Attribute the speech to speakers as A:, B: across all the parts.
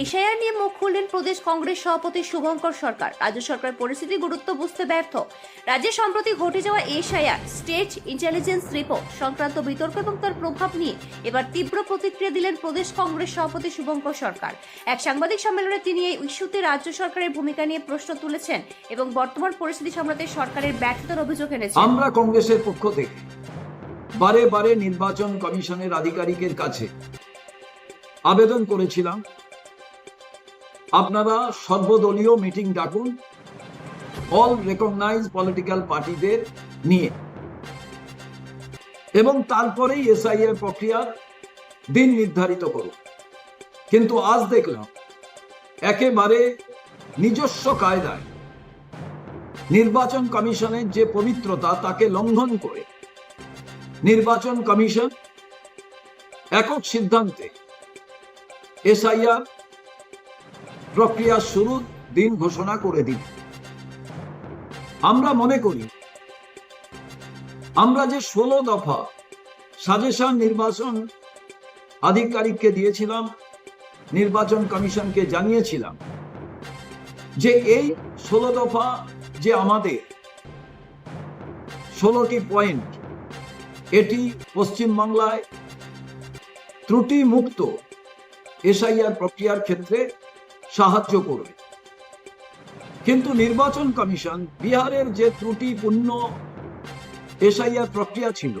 A: এশায়ার নিয়ে মুখ খুললেন প্রদেশ কংগ্রেস সভাপতি শুভঙ্কর সরকার। রাজ্য সরকার পরিস্থিতি গুরুত্ব বুঝতে ব্যর্থ। রাজ্যে সম্প্রতি ঘটে যাওয়া এশায়ার স্টেট ইন্টেলিজেন্স রিপোর্ট সংক্রান্ত বিতর্ক এবং তার প্রভাব নিয়ে এবার তীব্র প্রতিক্রিয়া দিলেন প্রদেশ কংগ্রেস সভাপতি শুভঙ্কর সরকার। এক সাংবাদিক সম্মেলনে তিনি এই ইস্যুতে রাজ্য সরকারের ভূমিকা নিয়ে প্রশ্ন তুলেছেন এবং বর্তমান পরিস্থিতি সামলাতে সরকারের ব্যর্থতার অভিযোগ এনেছেন।
B: আমরা কংগ্রেসের পক্ষ থেকে বারে বারে নির্বাচন কমিশনের আধিকারিকের কাছে আবেদন করেছিলাম আপনারা সর্বদলীয় মিটিং ডাকুন। অল রেকগনাইজ পলিটিক্যাল পার্টিদের নিয়ে। এবং তারপরেই এসআইআর প্রক্রিয়ার দিন নির্ধারিত করুন। কিন্তু আজ দেখলাম, একেবারে নিজস্ব কায়দায় নির্বাচন কমিশনের যে পবিত্রতা, তাকে লঙ্ঘন করে নির্বাচন কমিশন একক সিদ্ধান্তে এসআইআর প্রক্রিয়া শুরু দিন ঘোষণা করে দিন। আমরা মনে করি, আমরা যে ষোলো দফা সাজেশন নির্বাচন আধিকারিককে দিয়েছিলাম, নির্বাচন কমিশনকে জানিয়েছিলাম, যে এই ষোলো দফা যে আমাদের ষোলোটি পয়েন্ট, এটি পশ্চিমবাংলায় ত্রুটি মুক্ত এসআইআর প্রক্রিয়ার ক্ষেত্রে সাহায্য করবে। কিন্তু নির্বাচন কমিশন বিহারের যে ত্রুটিপূর্ণ এসআইআর প্রক্রিয়া ছিল,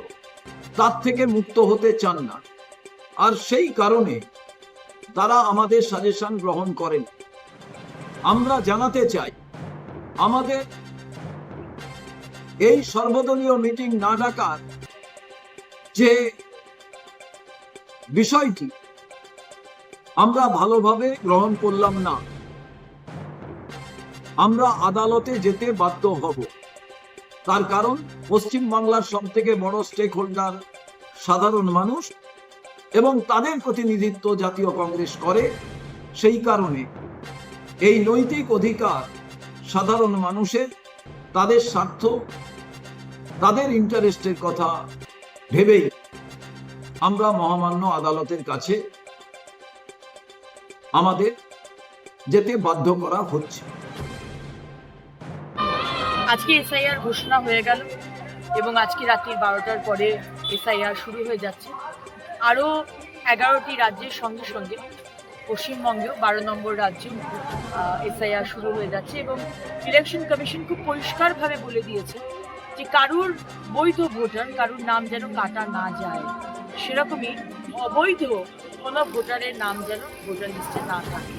B: তার থেকে মুক্ত হতে চান না। আর সেই কারণে তারা আমাদের সাজেশন গ্রহণ করেন। আমরা জানাতে চাই, আমাদের এই সর্বদলীয় মিটিং না ডাকার যে বিষয়টি আমরা ভালোভাবে গ্রহণ করলাম না। আমরা আদালতে যেতে বাধ্য হব। তার কারণ পশ্চিম বাংলার সব থেকে বড় স্টেক হোল্ডার সাধারণ মানুষ এবং তাদের প্রতিনিধিত্ব জাতীয় কংগ্রেস করে সেই কারণে। এই নৈতিক অধিকার সাধারণ মানুষের, তাদের স্বার্থ, তাদের ইন্টারেস্টের কথা ভেবেই আমরা মহামান্য আদালতের কাছে আমাদের যেতে বাধ্য করা হচ্ছে।
C: আজকে এসআইআর ঘোষণা হয়ে গেল এবং আজকে রাত্রি বারোটার পরে এসআইআর শুরু হয়ে যাচ্ছে। আরও এগারোটি রাজ্যের সঙ্গে সঙ্গে পশ্চিমবঙ্গেও বারো নম্বর রাজ্যে এসআইআর শুরু হয়ে যাচ্ছে এবং ইলেকশন কমিশন খুব পরিষ্কারভাবে বলে দিয়েছে যে কারুর বৈধ ভোটার, কারুর নাম যেন কাটা না যায়, সেরকমই অবৈধ কোনো ভোটারের নাম যেন ভোটার লিস্টে না থাকে।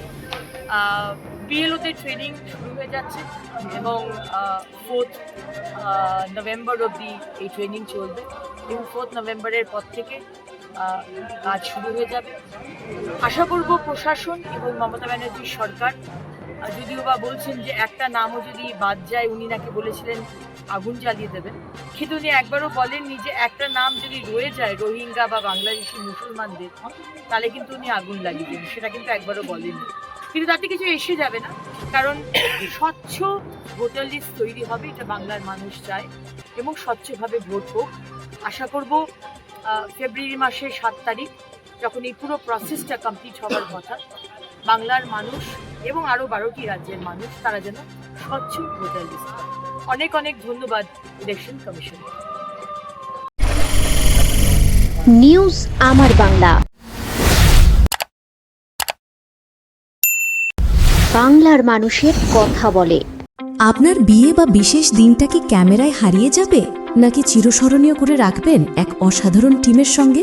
C: বিএলওতে ট্রেনিং শুরু হয়ে যাচ্ছে এবং ফোর্থ নভেম্বর অবধি এই ট্রেনিং চলবে। এবং ফোর্থ নভেম্বরের পর থেকে কাজ শুরু হয়ে যাবে। আশা করব প্রশাসন এবং মমতা ব্যানার্জির সরকার যদিও বা বলছেন যে একটা নামও যদি বাদ যায়, উনি নাকি বলেছিলেন আগুন জ্বালিয়ে দেবেন। কিন্তু উনি একবারও বলেননি যে একটা নাম যদি রয়ে যায় রোহিঙ্গা বা বাংলাদেশি মুসলমানদের, তাহলে কিন্তু উনি আগুন লাগিয়ে দেবেন। সেটা কিন্তু একবারও বলেননি। কিন্তু তাতে কিছু এসে যাবে না, কারণ স্বচ্ছ ভোটার লিস্ট তৈরি হবে, এটা বাংলার মানুষ চায়, এবং স্বচ্ছভাবে ভোট হোক। আশা করব ফেব্রুয়ারি মাসের সাত তারিখ, যখন এই পুরো প্রসেসটা কমপ্লিট হওয়ার কথা, বাংলার মানুষ এবং আরও বারোটি রাজ্যের মানুষ তারা যেন স্বচ্ছ ভোটার লিস্ট অনেক অনেক ধন্যবাদ ইলেকশন কমিশন।
D: নিউজ আমার বাংলা। বাংলার মানুষের কথা বলে।
E: আপনার বিয়ে বা বিশেষ দিনটা কি ক্যামেরায় হারিয়ে যাবে নাকি চিরস্মরণীয় করে রাখবেন এক অসাধারণ টিমের সঙ্গে?